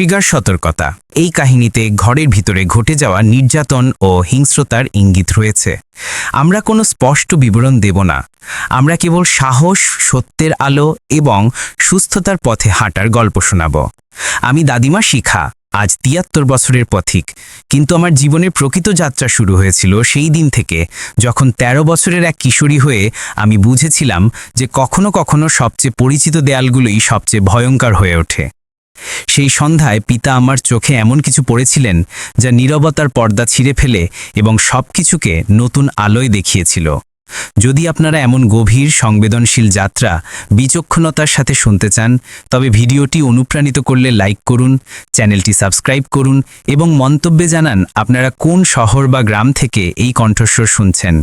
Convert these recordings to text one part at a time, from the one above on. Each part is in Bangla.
ট্রিগার সতর্কতা। এই কাহিনীতে ঘরের ভিতরে ঘটে যাওয়া নির্যাতন ও হিংস্রতার ইঙ্গিত রয়েছে। আমরা কোনো স্পষ্ট বিবরণ দেব না। আমরা কেবল সাহস, সত্যের আলো এবং সুস্থতার পথে হাঁটার গল্প শোনাব। আমি দাদিমা শিখা, আজ তিয়াত্তর বছরের পথিক। কিন্তু আমার জীবনের প্রকৃত যাত্রা শুরু হয়েছিল সেই দিন থেকে, যখন ১৩ বছরের এক কিশোরী হয়ে আমি বুঝেছিলাম যে কখনো কখনো সবচেয়ে পরিচিত দেয়ালগুলোই সবচেয়ে ভয়ঙ্কর হয়ে ওঠে। সেই সন্ধ্যায় পিতা আমার চোখে এমন কিছু পড়েছিলেন যা নীরবতার পর্দা ছিঁড়ে ফেলে এবং সব কিছুকে নতুন আলোয় দেখিয়েছিল। যদি আপনারা এমন গভীর, সংবেদনশীল যাত্রা বিচক্ষণতার সাথে শুনতে চান, তবে ভিডিওটি অনুপ্রাণিত করলে লাইক করুন, চ্যানেলটি সাবস্ক্রাইব করুন এবং মন্তব্যে জানান আপনারা কোন শহর বা গ্রাম থেকে এই কণ্ঠস্বর শুনছেন।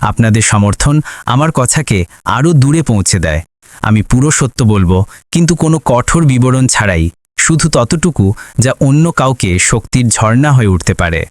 আপনাদের সমর্থন আমার কথাকে আরও দূরে পৌঁছে দেয়। আমি পুরো সত্য বলব, কিন্তু কোনো কঠোর বিবরণ ছাড়াই শুধু ততটুকু যা অন্য কাউকে শক্তির ঝর্ণা হয়ে উঠতে পারে।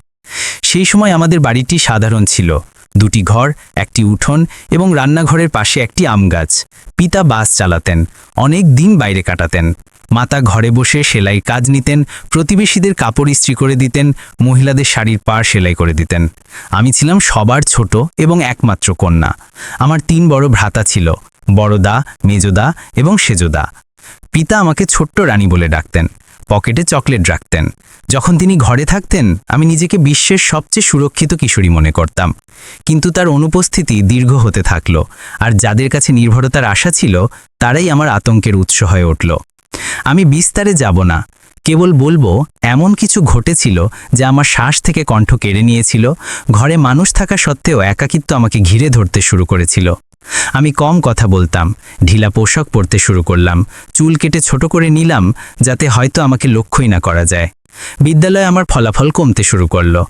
সেই সময় আমাদের বাড়িটি সাধারণ ছিল। দুটি ঘর, একটি উঠোন এবং রান্নাঘরের পাশে একটি আম গাছ। পিতা বাস চালাতেন, অনেক দিন বাইরে কাটাতেন। মাতা ঘরে বসে সেলাই কাজ নিতেন, প্রতিবেশীদের কাপড় ইস্ত্রি করে দিতেন, মহিলাদের শাড়ির পাড় সেলাই করে দিতেন। আমি ছিলাম সবার ছোট এবং একমাত্র কন্যা। আমার তিন বড় ভ্রাতা ছিল, বড়দা, মেজদা এবং সেজদা। পিতা আমাকে ছোট্ট রানী বলে ডাকতেন, পকেটে চকলেট রাখতেন। যখন তিনি ঘরে থাকতেন, আমি নিজেকে বিশ্বের সবচেয়ে সুরক্ষিত কিশোরী মনে করতাম। কিন্তু তার অনুপস্থিতি দীর্ঘ হতে থাকল, আর যাদের কাছে নির্ভরতার আশা ছিল, তারাই আমার আতঙ্কের উৎস হয়ে উঠল। আমি বিস্তারে যাব না, কেবল বলব, এমন কিছু ঘটেছিল যা আমার শ্বাস থেকে কণ্ঠ কেড়ে নিয়েছিল, ঘরে মানুষ থাকা সত্ত্বেও একাকিত্ব আমাকে ঘিরে ধরতে শুরু করেছিল। আমি কম কথা বলতাম, ঢিলা পোশাক পরতে শুরু করলাম, চুল কেটে ছোট করে নিলাম, যাতে হয়তো আমাকে লক্ষ্যই না করা যায়। বিদ্যালয়ে আমার ফলাফল কমতে শুরু করল।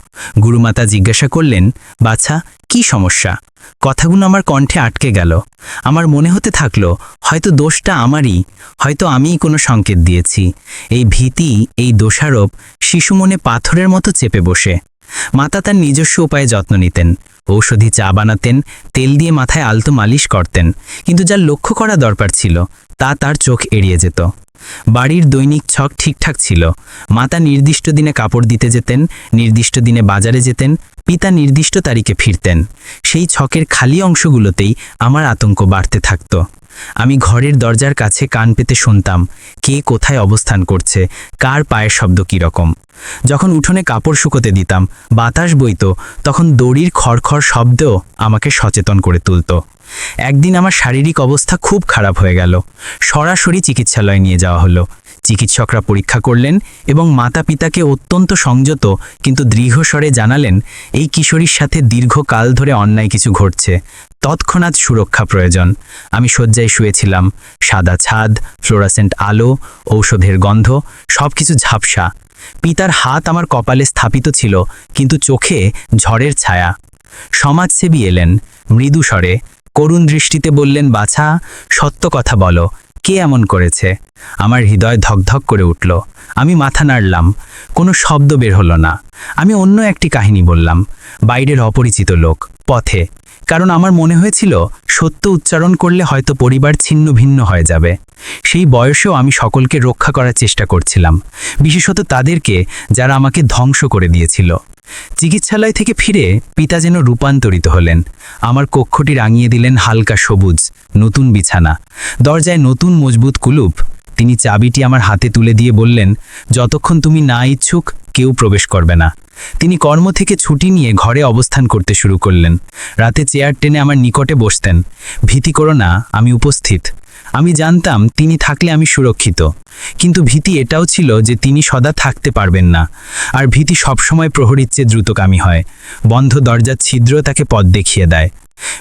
গুরুমাতা জিজ্ঞাসা করলেন, বাছা, কি সমস্যা? কথাগুলো আমার কণ্ঠে আটকে গেল। আমার মনে হতে থাকল, হয়তো দোষটা আমারই, হয়তো আমিই কোনো সংকেত দিয়েছি। এই ভীতি, এই দোষারোপ শিশু মনে পাথরের মতো চেপে বসে। মাতা তার নিজস্ব উপায়ে যত্ন নিতেন। ঔষধি চা বানাতেন, তেল দিয়ে মাথায় আলতো মালিশ করতেন, কিন্তু যা লক্ষ্য করা দরকার ছিল, তা তার চোখ এড়িয়ে যেত। বাড়ির দৈনিক ছক ঠিকঠাক ছিল। মাতা নির্দিষ্ট দিনে কাপড় দিতে যেতেন, নির্দিষ্ট দিনে বাজারে যেতেন পিতা নির্দিষ্ট তারিখে ফিরতেন। সেই ছকের খালি অংশগুলোতেই আমার আতঙ্ক বাড়তে থাকত। আমি ঘরের দরজার কাছে কান পেতে শুনতাম, কে কোথায় অবস্থান করছে, কার পায়ের শব্দ কীরকম। যখন উঠোনে কাপড় শুকোতে দিতাম, বাতাস বইত, তখন দড়ির খড়খড় শব্দও আমাকে সচেতন করে তুলত। একদিন আমার শারীরিক অবস্থা খুব খারাপ হয়ে গেল। সরাসরি চিকিৎসালয়ে নিয়ে যাওয়া হলো। চিকিৎসকরা পরীক্ষা করলেন এবং মাতা পিতাকে অত্যন্ত সংযত কিন্তু দৃঢ়স্বরে জানালেন, এই কিশোরীর সাথে দীর্ঘকাল ধরে অন্যায় কিছু ঘটছে। তৎক্ষণাৎ সুরক্ষা প্রয়োজন। আমি শয্যায় শুয়েছিলাম। সাদা ছাদ, ফ্লোরাসেন্ট আলো, ঔষধের গন্ধ সব কিছু ঝাপসা। পিতার হাত আমার কপালে স্থাপিত ছিল, কিন্তু চোখে ঝড়ের ছায়া। সমাজসেবী এলেন। মৃদু স্বরে, করুণ দৃষ্টিতে বললেন, বাছা, সত্য কথা বলো। কে এমন করেছে? আমার হৃদয় ধকধক করে উঠল। আমি মাথা নাড়লাম। কোনো শব্দ বের হলো না। আমি অন্য একটি কাহিনী বললাম। বাইরের অপরিচিত লোক, পথে। কারণ আমার মনে হয়েছিল সত্য উচ্চারণ করলে হয়তো পরিবার ছিন্ন ভিন্ন হয়ে যাবে। সেই বয়সেও আমি সকলকে রক্ষা করার চেষ্টা করছিলাম, বিশেষত তাদেরকে যারা আমাকে ধ্বংস করে দিয়েছিল। চিকিৎসালয় থেকে ফিরে পিতা যেন রূপান্তরিত হলেন, আমার কক্ষটি রাঙিয়ে দিলেন হালকা সবুজ, নতুন বিছানা, দরজায় নতুন মজবুত কুলুপ। তিনি চাবিটি আমার হাতে তুলে দিয়ে বললেন, যতক্ষণ তুমি না ইচ্ছুক, কেউ প্রবেশ করবে না। তিনি কর্ম থেকে ছুটি নিয়ে ঘরে অবস্থান করতে শুরু করলেন। রাতে চেয়ার টেনে আমার নিকটে বসতেন। ভীতি করো না, আমি উপস্থিত। আমি জানতাম তিনি থাকলে আমি সুরক্ষিত। কিন্তু ভীতি এটাও ছিল যে তিনি সদা থাকতে পারবেন না। আর ভীতি সবসময় প্রহরীর চেয়ে দ্রুতকামী হয়। বন্ধ দরজার ছিদ্র তাকে পথ দেখিয়ে দেয়।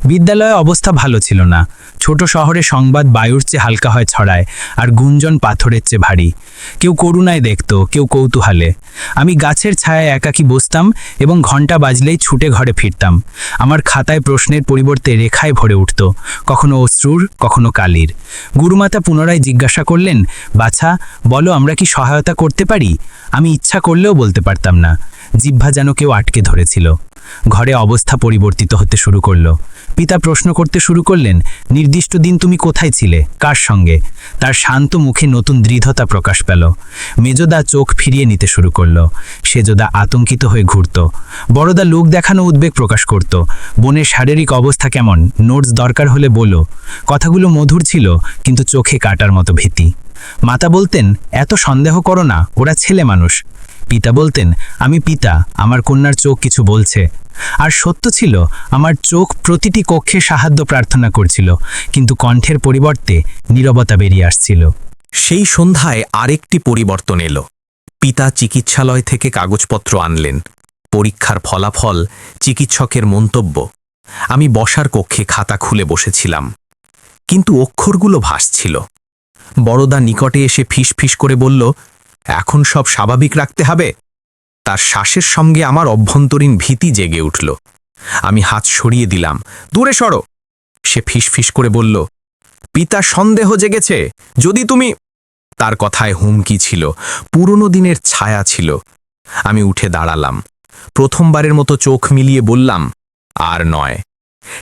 বিদ্যালয়ে অবস্থা ভালো ছিল না। ছোট শহরে সংবাদ বায়ুর চেয়ে হালকা হয় ছড়ায়, আর গুঞ্জন পাথরের চেয়ে ভারী। কেউ করুণায় দেখত, কেউ কৌতূহলে। আমি গাছের ছায়ায় একাকি বসতাম এবং ঘণ্টা বাজলেই ছুটে ঘরে ফিরতাম। আমার খাতায় প্রশ্নের পরিবর্তে রেখায় ভরে উঠত, কখনো অশ্রুর, কখনো কালির। গুরুমাতা পুনরায় জিজ্ঞাসা করলেন, বাছা, বলো আমরা কি সহায়তা করতে পারি? আমি ইচ্ছা করলেও বলতে পারতাম না। জিহ্বা যেন কেউ আটকে ধরেছিল। ঘরে অবস্থা পরিবর্তিত হতে শুরু করল। পিতা প্রশ্ন করতে শুরু করলেন, নির্দিষ্ট দিন তুমি কোথায় ছিলে? কার সঙ্গে? তার শান্ত মুখে নতুন দৃঢ়তা প্রকাশ পেল। মেজদা চোখ ফিরিয়ে নিতে শুরু করল। সেজদা আতঙ্কিত হয়ে ঘুরত। বড়দা লোক দেখানো উদ্বেগ প্রকাশ করত। বোনের শারীরিক অবস্থা কেমন? নোটস দরকার হলে বলো। কথাগুলো মধুর ছিল, কিন্তু চোখে কাটার মতো ভীতি। মাতা বলতেন, এত সন্দেহ করো না, ওরা ছেলে মানুষ। পিতা বলতেন, আমি পিতা, আমার কন্যার চোখ কিছু বলছে। আর সত্য ছিল, আমার চোখ প্রতিটি কক্ষে সাহায্য প্রার্থনা করছিল, কিন্তু কণ্ঠের পরিবর্তে নীরবতা বেরিয়ে আসছিল। সেই সন্ধ্যায় আরেকটি পরিবর্তন এলো। পিতা চিকিৎসালয় থেকে কাগজপত্র আনলেন। পরীক্ষার ফলাফল, চিকিৎসকের মন্তব্য। আমি বসার কক্ষে খাতা খুলে বসেছিলাম। কিন্তু অক্ষরগুলো ভাসছিল। বড়দা নিকটে এসে ফিস ফিস করে বলল এখন সব স্বাভাবিক রাখতে হবে। তার শ্বাসের সঙ্গে আমার অভ্যন্তরীণ ভীতি জেগে উঠল। আমি হাত সরিয়ে দিলাম। দূরে সরো। সে ফিস ফিস করে বলল, পিতা সন্দেহ জেগেছে। যদি তুমি তার কথায় হুমকি ছিল। পুরনো দিনের ছায়া ছিল। আমি উঠে দাঁড়ালাম। প্রথমবারের মতো চোখ মিলিয়ে বললাম, আর নয়।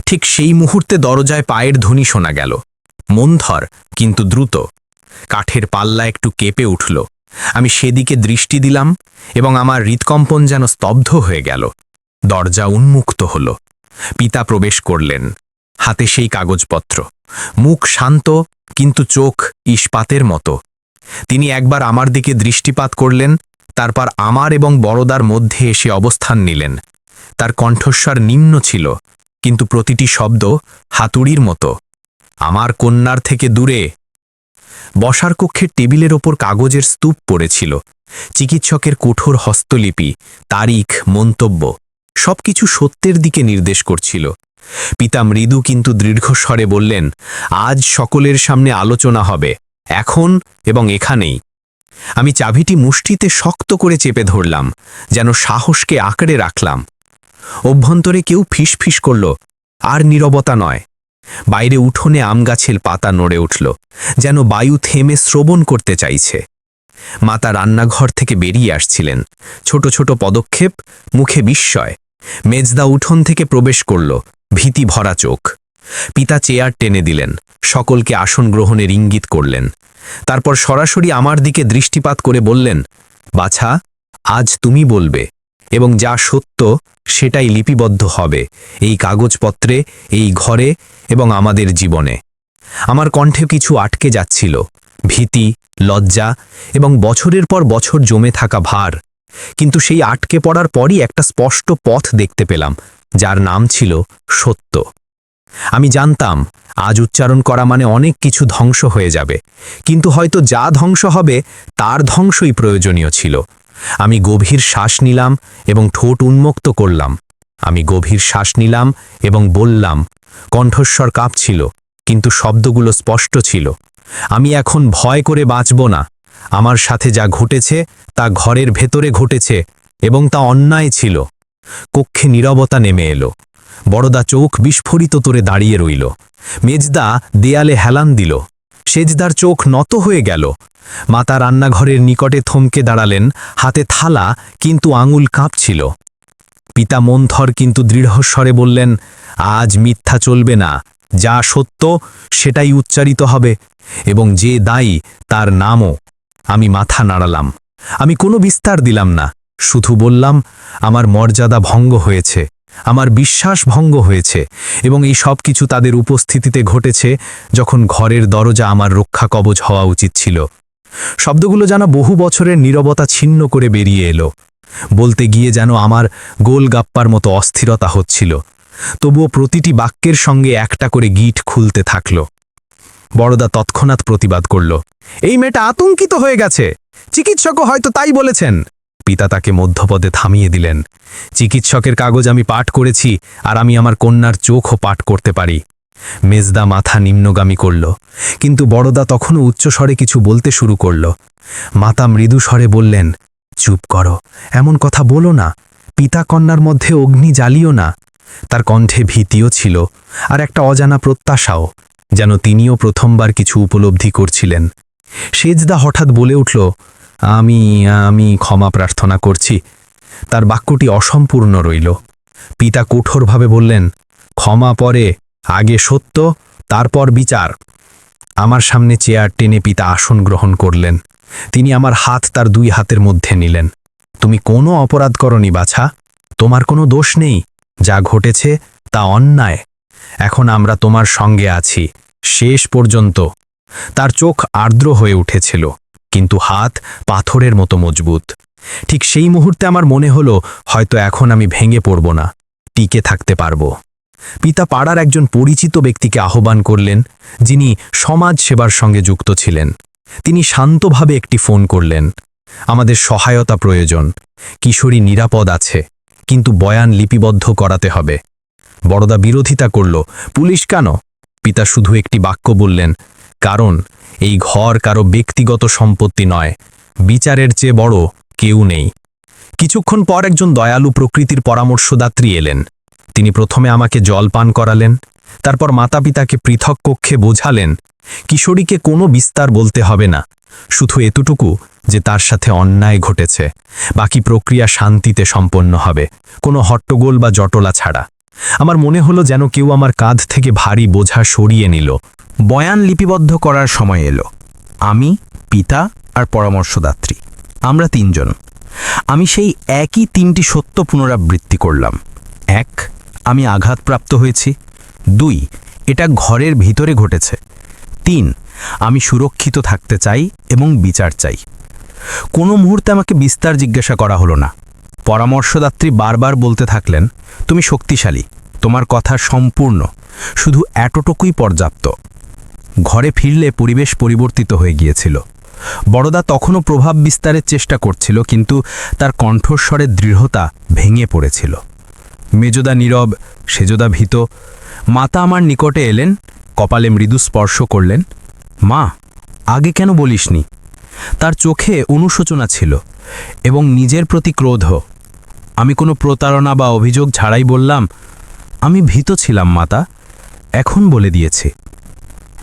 ঠিক সেই মুহূর্তে দরজায় পায়ের ধ্বনি শোনা গেল। মন্থর কিন্তু দ্রুত। কাঠের পাল্লা একটু কেঁপে উঠল। আমি সেদিকে দৃষ্টি দিলাম এবং আমার হৃৎকম্পন যেন স্তব্ধ হয়ে গেল। দরজা উন্মুক্ত হল। পিতা প্রবেশ করলেন। হাতে সেই কাগজপত্র। মুখ শান্ত, কিন্তু চোখ ইস্পাতের মতো। তিনি একবার আমার দিকে দৃষ্টিপাত করলেন, তারপর আমার এবং বড়দার মধ্যে এসে অবস্থান নিলেন। তার কণ্ঠস্বর নিম্ন ছিল, কিন্তু প্রতিটি শব্দ হাতুড়ির মতো। আমার কন্যার থেকে দূরে বসার কক্ষের টেবিলের ওপর কাগজের স্তূপ পড়েছিল। চিকিৎসকের কঠোর হস্তলিপি, তারিখ, মন্তব্য, সবকিছু সত্যের দিকে নির্দেশ করছিল। পিতা মৃদু কিন্তু দীর্ঘস্বরে বললেন, আজ সকলের সামনে আলোচনা হবে, এখন এবং এখানেই। আমি চাবিটি মুষ্টিতে শক্ত করে চেপে ধরলাম, যেন সাহসকে আঁকড়ে রাখলাম। অভ্যন্তরে কেউ ফিস ফিস করল, আর নীরবতা নয়। বাইরে উঠোনে আম গাছের পাতা নড়ে উঠল, যেন বায়ু থেমে শ্রবণ করতে চাইছে। মাতা রান্নাঘর থেকে বেরিয়ে আসছিলেন। ছোট ছোট পদক্ষেপ, মুখে বিস্ময়। মেজদা উঠোন থেকে প্রবেশ করল, ভীতি ভরা চোখ। পিতা চেয়ার টেনে দিলেন, সকলকে আসন গ্রহণের ইঙ্গিত করলেন। তারপর সরাসরি আমার দিকে দৃষ্টিপাত করে বললেন, বাছা, আজ তুমি বলবে এবং যা সত্য, সেটাই লিপিবদ্ধ হবে এই কাগজপত্রে, এই ঘরে এবং আমাদের জীবনে। আমার কণ্ঠে কিছু আটকে যাচ্ছিল, ভীতি, লজ্জা এবং বছরের পর বছর জমে থাকা ভার। কিন্তু সেই আটকে পড়ার পরই একটা স্পষ্ট পথ দেখতে পেলাম, যার নাম ছিল সত্য। আমি জানতাম, আজ উচ্চারণ করা মানে অনেক কিছু ধ্বংস হয়ে যাবে। কিন্তু হয়তো যা ধ্বংস হবে, তার ধ্বংসই প্রয়োজনীয় ছিল। আমি গভীর শ্বাস নিলাম এবং ঠোঁট উন্মুক্ত করলাম। আমি গভীর শ্বাস নিলাম এবং বললাম, কণ্ঠস্বর কাঁপছিল, কিন্তু শব্দগুলো স্পষ্ট ছিল। আমি এখন ভয় করে বাঁচব না। আমার সাথে যা ঘটেছে তা ঘরের ভেতরে ঘটেছে এবং তা অন্যায় ছিল। কক্ষে নীরবতা নেমে এলো। বড়দা চোখ বিস্ফোরিত তোরে দাঁড়িয়ে রইল। মেজদা দেয়ালে হেলান দিল। সেজদার চোখ নত হয়ে গেল। মাতা রান্নাঘরের নিকটে থমকে দাঁড়ালেন, হাতে থালা, কিন্তু আঙুল কাঁপছিল। পিতা মন্থর কিন্তু দৃঢ়স্বরে বললেন, আজ মিথ্যা চলবে না, যা সত্য সেটাই উচ্চারিত হবে, এবং যে দায়ী তার নামও আমি মাথা নাড়ালাম। আমি কোনো বিস্তার দিলাম না, শুধু বললাম, আমার মর্যাদা ভঙ্গ হয়েছে। আমার বিশ্বাস ভঙ্গ হয়েছে এবং এই সব কিছু তাদের উপস্থিতিতে ঘটেছে যখন ঘরের দরজা আমার রক্ষা কবচ হওয়া উচিত ছিল। শব্দগুলো যেন বহু বছরের নীরবতা ছিন্ন করে বেরিয়ে এলো। বলতে গিয়ে যেন আমার গোলগাপ্পার মতো অস্থিরতা হচ্ছিল। তবুও প্রতিটি বাক্যের সঙ্গে একটা করে গিট খুলতে থাকল। বড়দা তৎক্ষণাৎ প্রতিবাদ করল, এই মেয়েটা আতঙ্কিত হয়ে গেছে। চিকিৎসকও হয়তো তাই বলেছেন। পিতা তাকে মধ্যপদে থামিয়ে দিলেন। চিকিৎসকের কাগজ আমি পাঠ করেছি আর আমি আমার কন্যার চোখও পাঠ করতে পারি। মেজদা মাথা নিম্নগামী করল, কিন্তু বড়দা তখনও উচ্চস্বরে কিছু বলতে শুরু করল। মাতা মৃদু স্বরে বললেন, চুপ করো, এমন কথা বলো না। পিতা কন্যার মধ্যে অগ্নি জ্বালিও না। তার কণ্ঠে ভীতিও ছিল আর একটা অজানা প্রত্যাশাও, যেন তিনিও প্রথমবার কিছু উপলব্ধি করছিলেন। সেজদা হঠাৎ বলে উঠল আমি আমি ক্ষমা প্রার্থনা করছি। তার বাক্যটি অসম্পূর্ণ রইল। পিতা কঠোরভাবে বললেন, ক্ষমা পরে, আগে সত্য, তারপর বিচার। আমার সামনে চেয়ার টেনে পিতা আসন গ্রহণ করলেন। তিনি আমার হাত তার দুই হাতের মধ্যে নিলেন। তুমি কোনো অপরাধ করনি বাছা। তোমার কোনো দোষ নেই। যা ঘটেছে, তা অন্যায়। এখন আমরা তোমার সঙ্গে আছি। শেষ পর্যন্ত। তার চোখ আর্দ্র হয়ে উঠেছিল। কিন্তু হাত পাথরের মতো মজবুত। ঠিক সেই মুহূর্তে আমার মনে হলো, হয়তো এখন আমি ভেঙে পড়ব না, টিকে থাকতে পারব। পিতা পাড়ার একজন পরিচিত ব্যক্তিকে আহ্বান করলেন, যিনি সমাজ সেবার সঙ্গে যুক্ত ছিলেন। তিনি শান্তভাবে একটি ফোন করলেন, আমাদের সহায়তা প্রয়োজন, কিশোরী নিরাপদ আছে, কিন্তু বয়ান লিপিবদ্ধ করাতে হবে। বড়দা বিরোধিতা করল, পুলিশ কেন? পিতা শুধু একটি বাক্য বললেন, কারণ এই ঘর কারও ব্যক্তিগত সম্পত্তি নয়। বিচারের চেয়ে বড় কেউ নেই। কিছুক্ষণ পর একজন দয়ালু প্রকৃতির পরামর্শদাত্রী এলেন। তিনি প্রথমে আমাকে জল পান করালেন, তারপর মাতা পিতাকে পৃথক কক্ষে বোঝালেন, কিশোরীকে কোনো বিস্তার বলতে হবে না, শুধু এতটুকু যে তার সাথে অন্যায় ঘটেছে, বাকি প্রক্রিয়া শান্তিতে সম্পন্ন হবে, কোনো হট্টগোল বা জটলা ছাড়া। আমার মনে হলো যেন কেউ আমার কাঁধ থেকে ভারী বোঝা সরিয়ে নিল। বয়ান লিপিবদ্ধ করার সময় এলো। আমি, পিতা আর পরামর্শদাত্রী। আমরা তিনজন। আমি সেই একই তিনটি সত্য পুনরাবৃত্তি করলাম। এক, আমি আঘাতপ্রাপ্ত হয়েছি। দুই, এটা ঘরের ভিতরে ঘটেছে। তিন, আমি সুরক্ষিত থাকতে চাই এবং বিচার চাই। কোনো মুহূর্তে আমাকে বিস্তার জিজ্ঞাসা করা হলো না। পরামর্শদাত্রী বারবার বলতে থাকলেন, তুমি শক্তিশালী, তোমার কথা সম্পূর্ণ, শুধু এতটুকুই পর্যাপ্ত। ঘরে ফিরলে পরিবেশ পরিবর্তিত হয়ে গিয়েছিল। বড়দা তখনও প্রভাব বিস্তারের চেষ্টা করছিল, কিন্তু তার কণ্ঠস্বরের দৃঢ়তা ভেঙে পড়েছিল। মেজদা নীরব, সেজদা ভীত, মাতা আমার নিকটে এলেন, কপালে মৃদু স্পর্শ করলেন, মা, আগে কেন বলিসনি? তার চোখে অনুশোচনা ছিল এবং নিজের প্রতি ক্রোধ। আমি কোনো প্রতারণা বা অভিযোগ ছাড়াই বললাম, আমি ভীত ছিলাম, মাতা, এখন বলে দিয়েছি।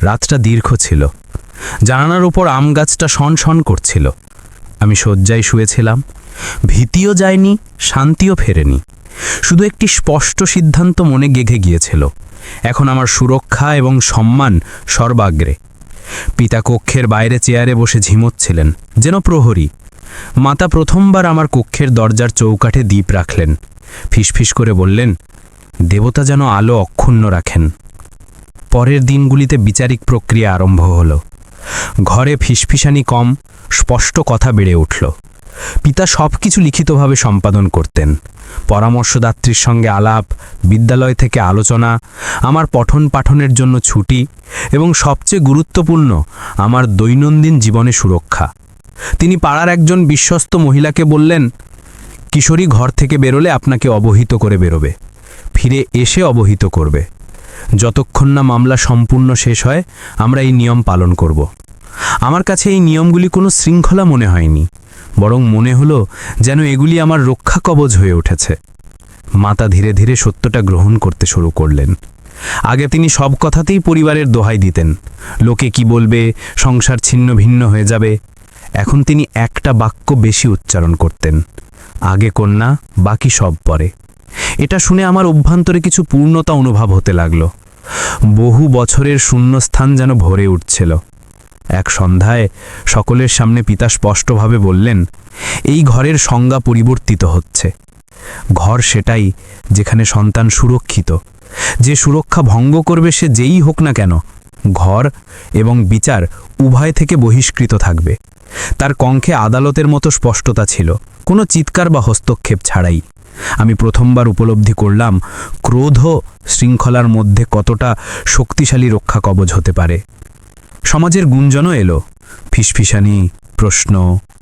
রাতটা দীর্ঘ ছিল। জানানার ওপর আম গাছটা শন করছিল। আমি শয্যায় শুয়েছিলাম। ভীতিও যায়নি, শান্তিও ফেরেনি। শুধু একটি স্পষ্ট সিদ্ধান্ত মনে গেঘে গিয়েছিল। এখন আমার সুরক্ষা এবং সম্মান সর্বাগ্রে। পিতা কক্ষের বাইরে চেয়ারে বসে ঝিমোচ্ছিলেন, যেন প্রহরী। মাতা প্রথমবার আমার কক্ষের দরজার চৌকাঠে দ্বীপ রাখলেন। ফিসফিস করে বললেন, দেবতা যেন আলো অক্ষুণ্ণ রাখেন। পরের দিনগুলিতে বিচারিক প্রক্রিয়া আরম্ভ হল। ঘরে ফিসফিসানি কম, স্পষ্ট কথা বেড়ে উঠল। পিতা সব কিছু লিখিতভাবে সম্পাদন করতেন। পরামর্শদাত্রীর সঙ্গে আলাপ, বিদ্যালয় থেকে আলোচনা, আমার পঠন পাঠনের জন্য ছুটি এবং সবচেয়ে গুরুত্বপূর্ণ, আমার দৈনন্দিন জীবনে সুরক্ষা। তিনি পাড়ার একজন বিশ্বস্ত মহিলাকে বললেন, কিশোরী ঘর থেকে বেরোলে আপনাকে অবহিত করে বেরোবে। ফিরে এসে অবহিত করবে। যতক্ষণ না মামলা সম্পূর্ণ শেষ হয়, আমরা এই নিয়ম পালন করব। আমার কাছে এই নিয়মগুলি কোনো শৃঙ্খলা মনে হয়নি, বরং মনে হলো যেন এগুলি আমার রক্ষা কবচ হয়ে উঠেছে। মাতা ধীরে ধীরে সত্যটা গ্রহণ করতে শুরু করলেন। আগে তিনি সব কথাতেই পরিবারের দোহাই দিতেন। লোকে কি বলবে, সংসার ছিন্ন ভিন্ন হয়ে যাবে। এখন তিনি একটা বাক্য বেশি উচ্চারণ করতেন। আগে কন্যা, বাকি সব পরে। এটা শুনে আমার অভ্যন্তরে কিছু পূর্ণতা অনুভব হতে লাগল। বহু বছরের শূন্যস্থান যেন ভরে উঠছিল। এক সন্ধ্যায় সকলের সামনে পিতা স্পষ্টভাবে বললেন, এই ঘরের সংজ্ঞা পরিবর্তিত হচ্ছে। ঘর সেটাই যেখানে সন্তান সুরক্ষিত। যে সুরক্ষা ভঙ্গ করবে সে যেই হোক না কেন, ঘর এবং বিচার উভয় থেকে বহিষ্কৃত থাকবে। তার কঙ্খে আদালতের মতো স্পষ্টতা ছিল, কোনো চিৎকার বা হস্তক্ষেপ ছাড়াই। আমি প্রথমবার উপলব্ধি করলাম, ক্রোধ শৃঙ্খলার মধ্যে কতটা শক্তিশালী রক্ষা কবচ হতে পারে। সমাজের গুঞ্জনও এলো, ফিসফিসানি, প্রশ্ন,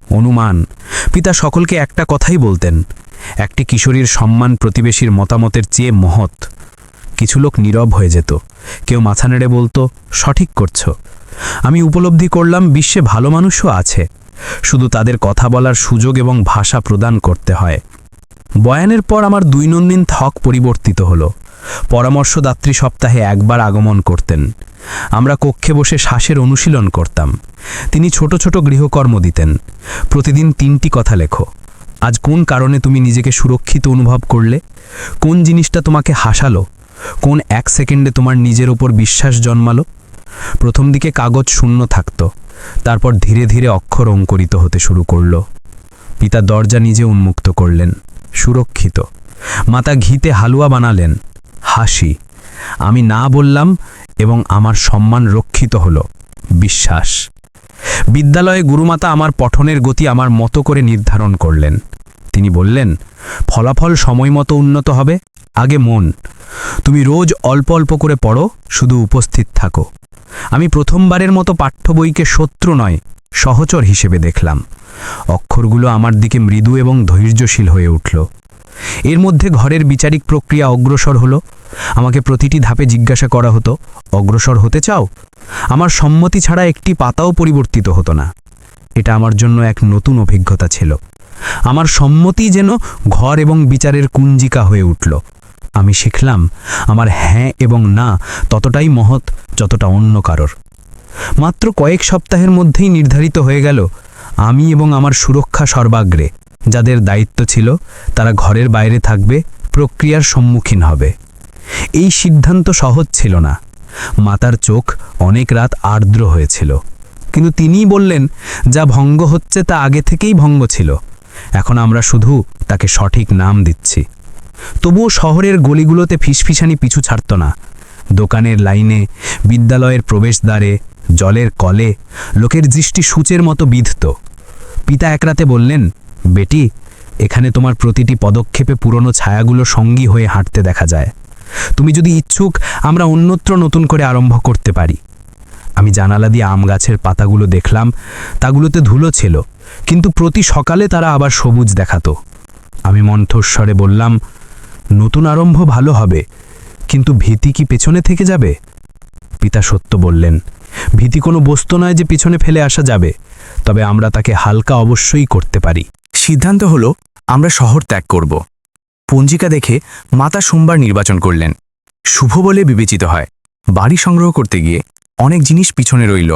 অনুমান। পিতা সকলকে একটা কথাই বলতেন, একটি কিশোরীর সম্মান প্রতিবেশীর মতামতের চেয়ে মহৎ। কিছু লোক নীরব হয়ে যেত, কেউ মাথা নেড়ে বলতো, সঠিক করছ। আমি উপলব্ধি করলাম, বিশ্বে ভালো মানুষও আছে, শুধু তাদের কথা বলার সুযোগ এবং ভাষা প্রদান করতে হয়। বয়ানের পর আমার দৈনন্দিন থক পরিবর্তিত হলো। পরামর্শদাত্রী সপ্তাহে একবার আগমন করতেন। আমরা কক্ষে বসে শ্বাসের অনুশীলন করতাম। তিনি ছোট ছোট গৃহকর্ম দিতেন। প্রতিদিন তিনটি কথা লেখো। আজ কোন কারণে তুমি নিজেকে সুরক্ষিত অনুভব করলে? কোন জিনিসটা তোমাকে হাসালো? কোন এক সেকেন্ডে তোমার নিজের ওপর বিশ্বাস জন্মালো? প্রথম দিকে কাগজ শূন্য থাকত। তারপর ধীরে ধীরে অক্ষর অঙ্কুরিত হতে শুরু করল। পিতা দরজা নিজে উন্মুক্ত করলেন। সুরক্ষিত। মাতা ঘিতে হালুয়া বানালেন। হাসি। আমি না বললাম এবং আমার সম্মান রক্ষিত হলো। বিশ্বাস। বিদ্যালয়ে গুরুমাতা আমার পঠনের গতি আমার মতো করে নির্ধারণ করলেন। তিনি বললেন, ফলাফল সময় মতো উন্নত হবে। আগে মন। তুমি রোজ অল্প অল্প করে পড়ো, শুধু উপস্থিত থাকো। আমি প্রথমবারের মতো পাঠ্য বইকে শত্রু নয় সহচর হিসেবে দেখলাম। অক্ষরগুলো আমার দিকে মৃদু এবং ধৈর্যশীল হয়ে উঠল। এর মধ্যে ঘরের বিচারিক প্রক্রিয়া অগ্রসর হলো। আমাকে প্রতিটি ধাপে জিজ্ঞাসা করা হতো, অগ্রসর হতে চাও? আমার সম্মতি ছাড়া একটি পাতাও পরিবর্তিত হতো না। এটা আমার জন্য এক নতুন অভিজ্ঞতা ছিল। আমার সম্মতি যেন ঘর এবং বিচারের কুঞ্জিকা হয়ে উঠল। আমি শিখলাম, আমার হ্যাঁ এবং না ততটাই মহৎ যতটা অন্য কারোর। মাত্র কয়েক সপ্তাহের মধ্যেই নির্ধারিত হয়ে গেল, আমি এবং আমার সুরক্ষা সর্বাগ্রে। যাদের দায়িত্ব ছিল, তারা ঘরের বাইরে থাকবে, প্রক্রিয়ার সম্মুখীন হবে। এই সিদ্ধান্ত সহজ ছিল না। মাতার চোখ অনেক রাত আর্দ্র হয়েছিল। কিন্তু তিনিই বললেন, যা ভঙ্গ হচ্ছে তা আগে থেকেই ভঙ্গ ছিল। এখন আমরা শুধু তাকে সঠিক নাম দিচ্ছি। তবুও শহরের গলিগুলোতে ফিসফিসানি পিছু ছাড়ত না। দোকানের লাইনে, বিদ্যালয়ের প্রবেশদ্বারে, জলের কলে, লোকের দৃষ্টি সূচের মতো বিধত পিতা এক রাতে বললেন, বেটি, এখানে তোমার প্রতিটি পদক্ষেপে পুরনো ছায়াগুলো সঙ্গী হয়ে হাঁটতে দেখা যায়। তুমি যদি ইচ্ছুক, আমরা অন্যত্র নতুন করে আরম্ভ করতে পারি। আমি জানালা দিয়ে আম গাছের পাতাগুলো দেখলাম, তাগুলোতে ধুলো ছিল, কিন্তু প্রতি সকালে তারা আবার সবুজ দেখাতো। আমি মন্থস্বরে বললাম, নতুন আরম্ভ ভালো হবে। কিন্তু ভীতি কি পেছনে থেকে যাবে? পিতা সত্য বললেন, ভীতি কোনো বস্তু নয় যে পিছনে ফেলে আসা যাবে, তবে আমরা তাকে হালকা অবশ্যই করতে পারি। সিদ্ধান্ত হলো, আমরা শহর ত্যাগ করব। পঞ্জিকা দেখে মাতা সোমবার নির্বাচন করলেন। শুভ বলে বিবেচিত হয়। বাড়ি সংগ্রহ করতে গিয়ে অনেক জিনিস পিছনে রইল।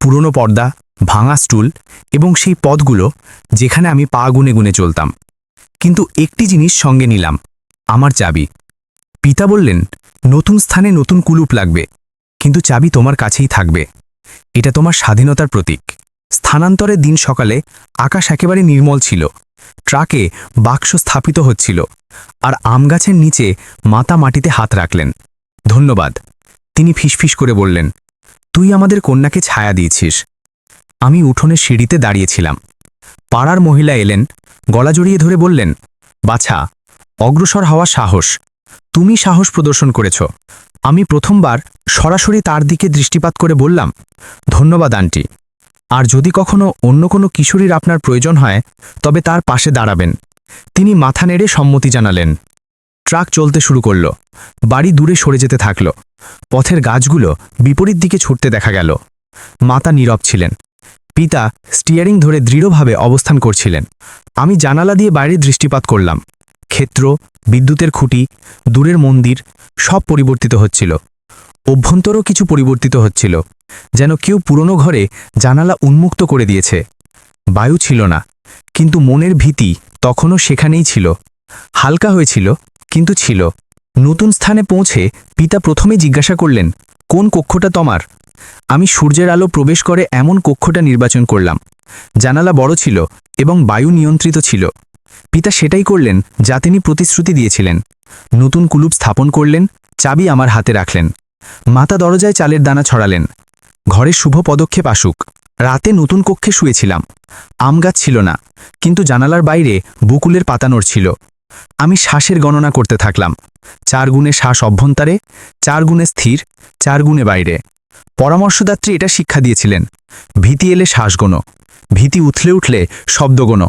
পুরনো পর্দা, ভাঙা স্টুল এবং সেই পদগুলো যেখানে আমি পা গুনে গুনে চলতাম। কিন্তু একটি জিনিস সঙ্গে নিলাম, আমার চাবি। পিতা বললেন, নতুন স্থানে নতুন কুলুপ লাগবে, কিন্তু চাবি তোমার কাছেই থাকবে। এটা তোমার স্বাধীনতার প্রতীক। স্থানান্তরের দিন সকালে আকাশ একেবারে নির্মল ছিল। ট্রাকে বাক্স স্থাপিত হচ্ছিল, আর আম গাছের নিচে মাতা মাটিতে হাত রাখলেন। ধন্যবাদ। তিনি ফিসফিস করে বললেন, তুই আমাদের কন্যাকে ছায়া দিয়েছিস। আমি উঠোনে সিঁড়িতে দাঁড়িয়েছিলাম। পাড়ার মহিলা এলেন, গলা জড়িয়ে ধরে বললেন, বাছা, অগ্রসর হওয়া সাহস। তুমি সাহস প্রদর্শন করেছ। আমি প্রথমবার সরাসরি তার দিকে দৃষ্টিপাত করে বললাম, ধন্যবাদ, আন্টি। আর যদি কখনো অন্য কোনো কিশোরীর আপনার প্রয়োজন হয়, তবে তার পাশে দাঁড়াবেন। তিনি মাথা নেড়ে সম্মতি জানালেন। ট্রাক চলতে শুরু করল। বাড়ি দূরে সরে যেতে থাকল। পথের গাছগুলো বিপরীত দিকে ছুটতে দেখা গেল। মাতা নীরব ছিলেন। পিতা স্টিয়ারিং ধরে দৃঢ়ভাবে অবস্থান করছিলেন। আমি জানালা দিয়ে বাইরে দৃষ্টিপাত করলাম। ক্ষেত্র, বিদ্যুতের খুঁটি, দূরের মন্দির সব পরিবর্তিত হচ্ছিল। অভ্যন্তরও কিছু পরিবর্তিত হচ্ছিল, যেন কেউ পুরনো ঘরে জানালা উন্মুক্ত করে দিয়েছে। বায়ু ছিল না, কিন্তু মনের ভীতি তখনও সেখানেই ছিল। হালকা হয়েছিল, কিন্তু ছিল। নতুন স্থানে পৌঁছে পিতা প্রথমে জিজ্ঞাসা করলেন, কোন কক্ষটা তোমার? আমি সূর্যের আলো প্রবেশ করে এমন কক্ষটা নির্বাচন করলাম। জানালা বড় ছিল এবং বায়ু নিয়ন্ত্রিত ছিল। পিতা সেটাই করলেন যা তিনি প্রতিশ্রুতি দিয়েছিলেন। নতুন কুলুপ স্থাপন করলেন, চাবি আমার হাতে রাখলেন। মাতা দরজায় চালের দানা ছড়ালেন। ঘরে শুভ পদক্ষেপ আসুক। রাতে নতুন কক্ষে শুয়েছিলাম। আম গাছ ছিল না, কিন্তু জানালার বাইরে বকুলের পাতানোর ছিল। আমি শ্বাসের গণনা করতে থাকলাম। চার গুণে শ্বাস অভ্যন্তরে, চার গুণে স্থির, চার গুণে বাইরে। পরামর্শদাত্রী এটা শিক্ষা দিয়েছিলেন। ভীতি এলে শ্বাসগণ ভীতি উথলে উঠলে শব্দগণ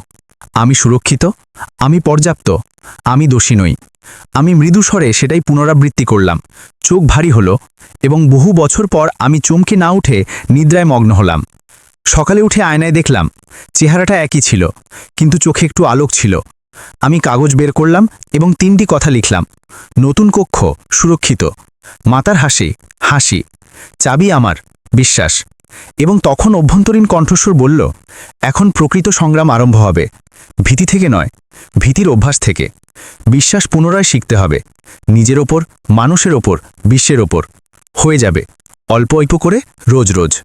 আমি সুরক্ষিত, আমি পর্যাপ্ত, আমি দোষী নই। আমি মৃদু স্বরে সেটাই পুনরাবৃত্তি করলাম। চোখ ভারী হলো এবং বহু বছর পর আমি চমকে না উঠে নিদ্রায় মগ্ন হলাম। সকালে উঠে আয়নায় দেখলাম, চেহারাটা একই ছিল, কিন্তু চোখে একটু আলোক ছিল। আমি কাগজ বের করলাম এবং তিনটি কথা লিখলাম। নতুন কক্ষ, সুরক্ষিত। মাতার হাসি হাসি। চাবি আমার, বিশ্বাস। এবং তখন অভ্যন্তরীণ কণ্ঠস্বর বলল, এখন প্রকৃত সংগ্রাম আরম্ভ হবে। ভীতি থেকে নয়, ভীতির অভ্যাস থেকে। বিশ্বাস পুনরায় শিখতে হবে। নিজের ওপর, মানুষের ওপর, বিশ্বের ওপর। হয়ে যাবে, অল্প অল্প করে, রোজ রোজ।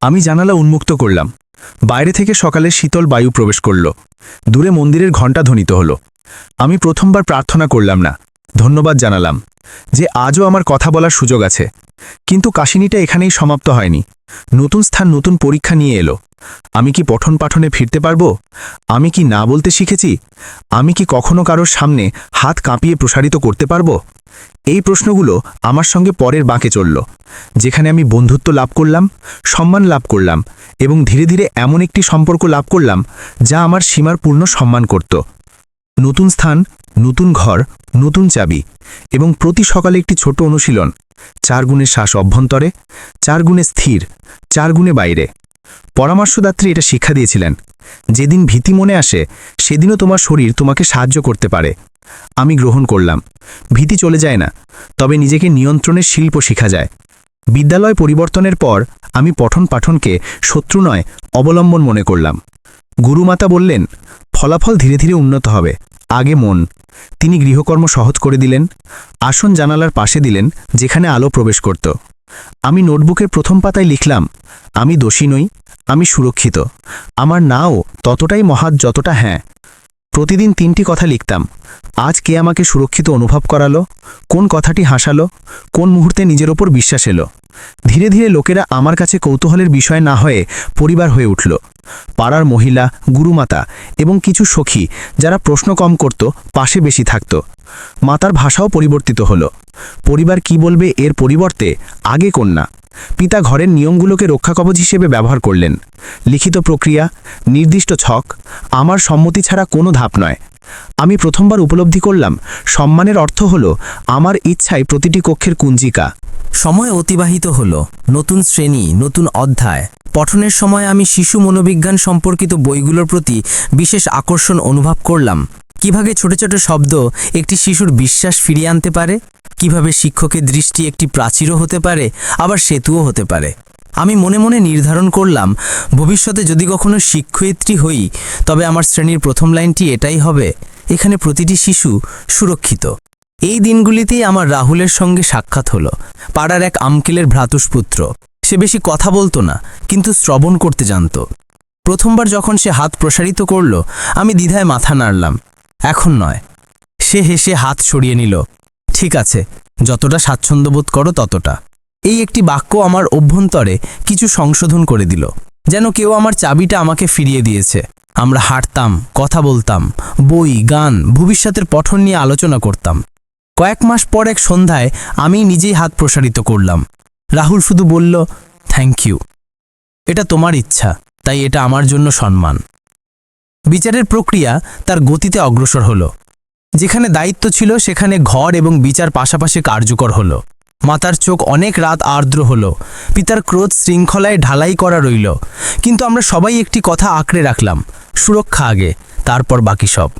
আমি জানালা উন্মুক্ত করলাম। বাইরে থেকে সকালের শীতল বায়ু প্রবেশ করল। দূরে মন্দিরের ঘণ্টা ধ্বনিত হল। আমি প্রথমবার প্রার্থনা করলাম না। ধন্যবাদ জানালাম যে আজও আমার কথা বলার সুযোগ আছে। কিন্তু কাশিনীটা এখানেই সমাপ্ত হয়নি। নতুন স্থান, নতুন পরীক্ষা নিয়ে এলো। আমি কি পঠন পাঠনে ফিরতে পারব? আমি কি না বলতে শিখেছি? আমি কি কখনো কারোর সামনে হাত কাঁপিয়ে প্রসারিত করতে পারব? এই প্রশ্নগুলো আমার সঙ্গে পরের বাঁকে চলল, যেখানে আমি বন্ধুত্ব লাভ করলাম, সম্মান লাভ করলাম এবং ধীরে ধীরে এমন একটি সম্পর্ক লাভ করলাম যা আমার সীমার পূর্ণ সম্মান করত। নতুন স্থান নতুন ঘর, নতুন চাবি এবং প্রতি সকালে একটি ছোট অনুশীলন। চার গুণে শ্বাস অভ্যন্তরে, চার গুণে স্থির, চার গুণে বাইরে। পরামর্শদাত্রী এটা শিক্ষা দিয়েছিলেন। যেদিন ভীতি মনে আসে, সেদিনও তোমার শরীর তোমাকে সাহায্য করতে পারে। আমি গ্রহণ করলাম। ভীতি চলে যায় না, তবে নিজেকে নিয়ন্ত্রণের শিল্প শেখা যায়। বিদ্যালয় পরিবর্তনের পর আমি পঠন পাঠনকে শত্রু নয়, অবলম্বন মনে করলাম। গুরুমাতা বললেন, ফলাফল ধীরে ধীরে উন্নত হবে। আগে মন তিনি গৃহকর্ম সহজ করে দিলেন, আসন জানালার পাশে দিলেন, যেখানে আলো প্রবেশ করত। আমি নোটবুকের প্রথম পাতায় লিখলাম, আমি দোষী নই, আমি সুরক্ষিত, আমার নাও ততটাই মহাৎ যতটা হ্যাঁ। প্রতিদিন তিনটি কথা লিখতাম, আজ কে আমাকে সুরক্ষিত অনুভব করালো? কোন কথাটি হাসালো? কোন মুহূর্তে নিজের ওপর বিশ্বাস এলো? ধীরে ধীরে লোকেরা আমার কাছে কৌতূহলের বিষয় না হয়ে পরিবার হয়ে উঠল। পাড়ার মহিলা, গুরুমাতা এবং কিছু সখী যারা প্রশ্ন কম করত, পাশে বেশি থাকত। মাতার ভাষাও পরিবর্তিত হলো। পরিবার কি বলবে এর পরিবর্তে আগে কন্যা। পিতা ঘরের নিয়মগুলোকে রক্ষাকবচ হিসেবে ব্যবহার করলেন। লিখিত প্রক্রিয়া, নির্দিষ্ট ছক, আমার সম্মতি ছাড়া কোনো ধাপ নয়। আমি প্রথমবার উপলব্ধি করলাম, সম্মানের অর্থ হল আমার ইচ্ছায় প্রতিটি কক্ষের কুঞ্জিকা। সময় অতিবাহিত হল, নতুন শ্রেণি, নতুন অধ্যায়। পঠনের সময় আমি শিশু মনোবিজ্ঞান সম্পর্কিত বইগুলোর প্রতি বিশেষ আকর্ষণ অনুভব করলাম। কীভাবে ছোট ছোট শব্দ একটি শিশুর বিশ্বাস ফিরিয়ে আনতে পারে? কীভাবে শিক্ষকের দৃষ্টি একটি প্রাচীরও হতে পারে, আবার সেতুও হতে পারে। আমি মনে মনে নির্ধারণ করলাম, ভবিষ্যতে যদি কখনো শিক্ষয়িত্রী হই, তবে আমার শ্রেণির প্রথম লাইনটি এটাই হবে, এখানে প্রতিটি শিশু সুরক্ষিত। এই দিনগুলিতেই আমার রাহুলের সঙ্গে সাক্ষাৎ হলো, পাড়ার এক আমকেলের ভ্রাতুষ্পুত্র। সে বেশি কথা বলতো না, কিন্তু শ্রবণ করতে জানত। প্রথমবার যখন সে হাত প্রসারিত করল, আমি দ্বিধায় মাথা নাড়লাম। এখন নয়। সে হেসে হাত সরিয়ে নিল, ঠিক আছে, যতটা স্বাচ্ছন্দ্যবোধ করো ততটা। এই একটি বাক্য আমার অভ্যন্তরে কিছু সংশোধন করে দিল। যেন কেউ আমার চাবিটা আমাকে ফিরিয়ে দিয়েছে। আমরা হাঁটতাম, কথা বলতাম, বই, গান, ভবিষ্যতের পঠন নিয়ে আলোচনা করতাম। কয়েক মাস পর এক সন্ধ্যায় আমি নিজেই হাত প্রসারিত করলাম। রাহুল শুধু বলল থ্যাংক ইউ এটা তোমার ইচ্ছা, তাই এটা আমার জন্য সম্মান। বিচারের প্রক্রিয়া তার গতিতে অগ্রসর হলো। যেখানে দায়িত্ব ছিল, সেখানে ঘর এবং বিচার পাশাপাশি কার্যকর হলো। মাতার চোখ অনেক রাত আর্দ্র হলো। পিতার ক্রোধ শৃঙ্খলায় ঢালাই করা রইল। কিন্তু আমরা সবাই একটি কথা আঁকড়ে রাখলাম, সুরক্ষা আগে, তারপর বাকি সব।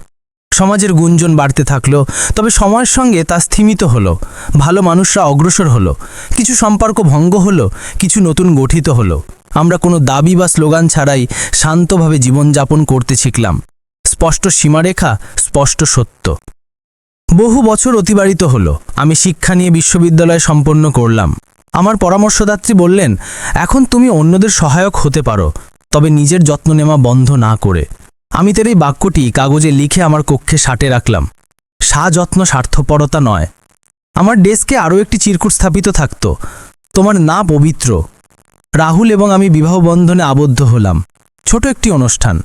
সমাজের গুঞ্জন বাড়তে থাকল, তবে সময়ের সঙ্গে তা স্থিমিত হলো। ভালো মানুষরা অগ্রসর হলো, কিছু সম্পর্ক ভঙ্গ হলো, কিছু নতুন গঠিত হলো। আমরা কোনো দাবি বা স্লোগান ছাড়াই শান্তভাবে জীবনযাপন করতে শিখলাম। স্পষ্ট সীমারেখা, স্পষ্ট সত্য। বহু বছর অতিবাহিত হলো। আমি শিক্ষা নিয়ে বিশ্ববিদ্যালয় সম্পন্ন করলাম। আমার পরামর্শদাত্রী বললেন, এখন তুমি অন্যদের সহায়ক হতে পারো, তবে নিজের যত্ন নেওয়া বন্ধ না করে। আমি তার এই বাক্যটি কাগজে লিখে আমার কক্ষে সাটে রাখলাম। যত্ন স্বার্থপরতা নয়। আমার ডেস্কে আরও একটি চিরকুট স্থাপিত থাকত। তোমার না পবিত্র। রাহুল এবং আমি বিবাহ বন্ধনে আবদ্ধ হলাম। ছোট একটি অনুষ্ঠান।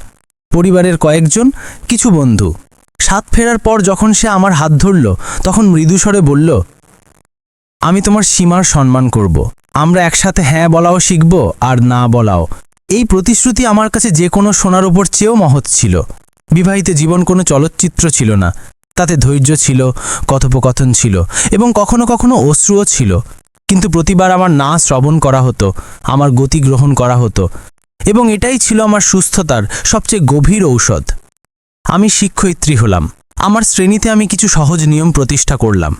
পরিবারের কয়েকজন, কিছু বন্ধু। সাত ফেরার পর যখন সে আমার হাত ধরল, তখন মৃদুস্বরে বলল, আমি তোমার সীমার সম্মান করব। আমরা একসাথে হ্যাঁ বলাও শিখব আর না বলাও। এই প্রতিশ্রুতি আমার কাছে যে কোনো সোনার ওপর চেয়েও মহৎ ছিল। বিবাহিত জীবন কোনো চলচ্চিত্র ছিল না। তাতে ধৈর্য ছিল, কথোপকথন ছিল এবং কখনো কখনো অশ্রুও ছিল। কিন্তু প্রতিবার আমার না শ্রবণ করা হতো, আমার গতি গ্রহণ করা হতো এবং এটাই ছিল আমার সুস্থতার সবচেয়ে গভীর ঔষধ। আমি শিক্ষয়িত্রী হলাম। আমার শ্রেণীতে আমি কিছু সহজ নিয়ম প্রতিষ্ঠা করলাম।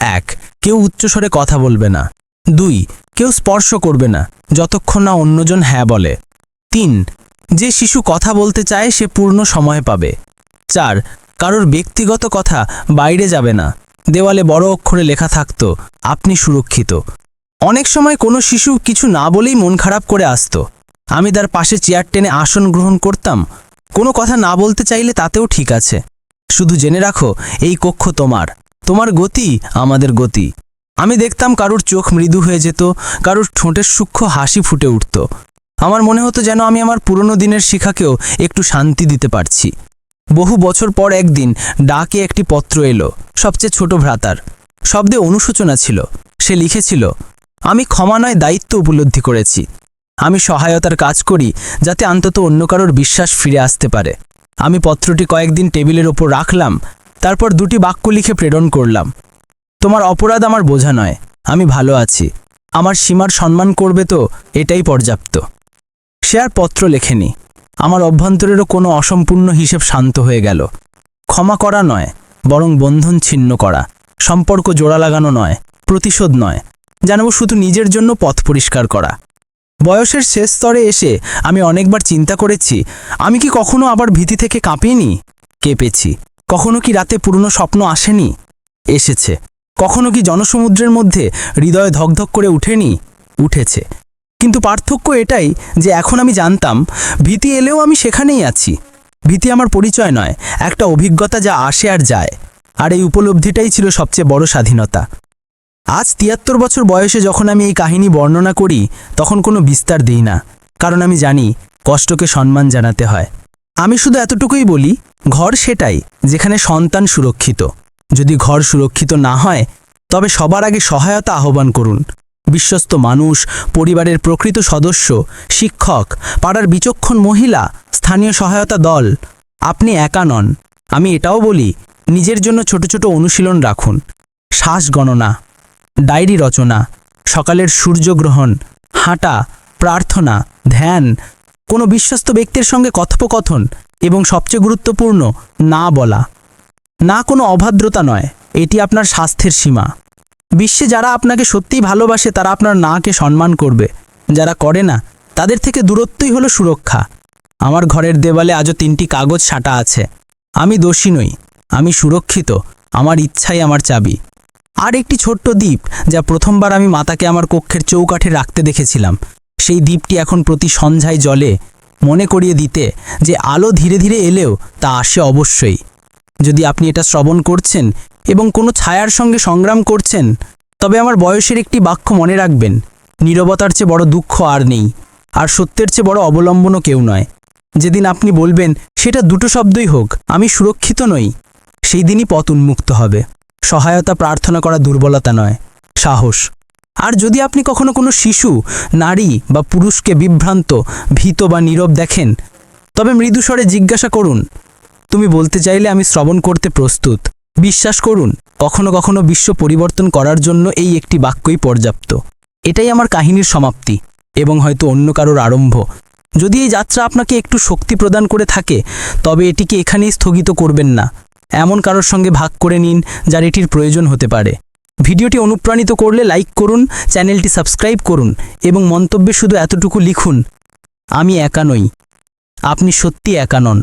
এক, কেউ উচ্চস্বরে কথা বলবে না। দুই, কেউ স্পর্শ করবে না, যতক্ষণ না অন্যজন হ্যাঁ বলে। তিন, যে শিশু কথা বলতে চায় সে পূর্ণ সময় পাবে। চার, কারোর ব্যক্তিগত কথা বাইরে যাবে না। দেওয়ালে বড় অক্ষরে লেখা থাকতো, আপনি সুরক্ষিত। অনেক সময় কোনো শিশু কিছু না বলেই মন খারাপ করে আসতো। আমি তার পাশে চেয়ার টেনে আসন গ্রহণ করতাম কোনো কথা না বলতে চাইলে তাতেও ঠিক আছে। শুধু জেনে রাখো, এই কক্ষ তোমার। তোমার গতি আমাদের গতি। আমি দেখতাম কারুর চোখ মৃদু হয়ে যেত, কারুর ঠোঁটের সূক্ষ্ম হাসি ফুটে উঠত। আমার মনে হতো যেন আমি আমার পুরনো দিনের শিখাকেও একটু শান্তি দিতে পারছি। বহু বছর পর একদিন ডাকে একটি পত্র এলো, সবচেয়ে ছোট ভ্রাতার। শব্দে অনুশোচনা ছিল। সে লিখেছিল, আমি ক্ষমা নয়, দায়িত্ব উপলব্ধি করেছি। আমি সহায়তার কাজ করি যাতে অন্তত অন্য কারোর বিশ্বাস ফিরে আসতে পারে। আমি পত্রটি কয়েকদিন টেবিলের ওপর রাখলাম, তারপর দুটি বাক্য লিখে প্রেরণ করলাম। তোমার অপরাধ আমার বোঝা নয়, আমি ভালো আছি। আমার সীমার সম্মান করবে তো, এটাই পর্যাপ্ত। সে আর পত্র লেখেনি। আমার অভ্যন্তরেরও কোনো অসম্পূর্ণ হিসেব শান্ত হয়ে গেল। ক্ষমা করা নয়, বরং বন্ধন ছিন্ন করা। সম্পর্ক জোড়া লাগানো নয়, প্রতিশোধ নয়। জানাব শুধু নিজের জন্য পথ পরিষ্কার করা। বয়সের শেষ স্তরে এসে আমি অনেকবার চিন্তা করেছি, আমি কি কখনো আবার ভীতি থেকে কাঁপিনি? কেঁপেছি। কখনো কি রাতে পুরনো স্বপ্ন আসেনি? এসেছে। কখনো কি জনসমুদ্রের মধ্যে হৃদয় ধকধক করে উঠেনি? উঠেছে। কিন্তু পার্থক্য এটাই যে এখন আমি জানতাম, ভীতি এলেও আমি সেখানেই আছি। ভীতি আমার পরিচয় নয়, একটা অভিজ্ঞতা যা আসে আর যায়। আর এই উপলব্ধিটাই ছিল সবচেয়ে বড় স্বাধীনতা। আজ তিয়াত্তর বছর বয়সে যখন আমি এই কাহিনী বর্ণনা করি, তখন কোনো বিস্তার দিই না, কারণ আমি জানি কষ্টকে সম্মান জানাতে হয়। আমি শুধু এতটুকুই বলি, ঘর সেটাই যেখানে সন্তান সুরক্ষিত। যদি ঘর সুরক্ষিত না হয়, তবে সবার আগে সহায়তা আহ্বান করুন। বিশ্বস্ত মানুষ, পরিবারের প্রকৃত সদস্য, শিক্ষক, পাড়ার বিচক্ষণ মহিলা, স্থানীয় সহায়তা দল, আপনি একা নন। আমি এটাও বলি, নিজের জন্য ছোট ছোট অনুশীলন রাখুন। শ্বাস গণনা। ডায়েরি রচনা, সকালের সূর্যগ্রহণ, হাঁটা, প্রার্থনা, ধ্যান, কোনো বিশ্বস্ত ব্যক্তির সঙ্গে কথোপকথন এবং সবচেয়ে গুরুত্বপূর্ণ, না বলা। না কোনো অভদ্রতা নয়, এটি আপনার স্বাস্থ্যের সীমা। বিশ্বে যারা আপনাকে সত্যিই ভালোবাসে, তারা আপনার নাকে সম্মান করবে। যারা করে না, তাদের থেকে দূরত্বই হলো সুরক্ষা। আমার ঘরের দেওয়ালে আজও তিনটি কাগজ সাঁটা আছে। আমি দোষী নই, আমি সুরক্ষিত, আমার ইচ্ছাই আমার চাবি। আর একটি ছোট্ট দ্বীপ, যা প্রথমবার আমি মাতাকে আমার কক্ষের চৌকাঠে রাখতে দেখেছিলাম। সেই দ্বীপটি এখন প্রতি সন্ধ্যায় জলে। মনে করিয়ে দিতে যে আলো ধীরে ধীরে এলেও তা আসে অবশ্যই। যদি আপনি এটা শ্রবণ করছেন এবং কোনো ছায়ার সঙ্গে সংগ্রাম করছেন, তবে আমার বয়সের একটি বাক্য মনে রাখবেন, নীরবতার চেয়ে বড় দুঃখ আর নেই, আর সত্যের চেয়ে বড় অবলম্বনও কেউ নয়। যেদিন আপনি বলবেন, সেটা দুটো শব্দই হোক, আমি সুরক্ষিত নই, সেই দিনই পথ উন্মুক্ত হবে। সহায়তা প্রার্থনা করা দুর্বলতা নয়, সাহস। আর যদি আপনি কখনো কোনো শিশু, নারী বা পুরুষকে বিভ্রান্ত, ভীত বা নীরব দেখেন, তবে মৃদুস্বরে জিজ্ঞাসা করুন, তুমি বলতে চাইলে আমি শ্রবণ করতে প্রস্তুত। বিশ্বাস করুন, কখনো কখনো বিশ্ব পরিবর্তন করার জন্য এই একটি বাক্যই পর্যাপ্ত। এটাই আমার কাহিনীর সমাপ্তি, এবং হয়তো অন্য কারোর আরম্ভ। যদি এই যাত্রা আপনাকে একটু শক্তি প্রদান করে থাকে, তবে এটিকে এখানেই স্থগিত করবেন না। এমন কারোর সঙ্গে ভাগ করে নিন যার এটির প্রয়োজন হতে পারে। ভিডিওটি অনুপ্রাণিত করলে লাইক করুন, চ্যানেলটি সাবস্ক্রাইব করুন এবং মন্তব্যে শুধু এতটুকু লিখুন, আমি একা নই। আপনি সত্যি একা নন।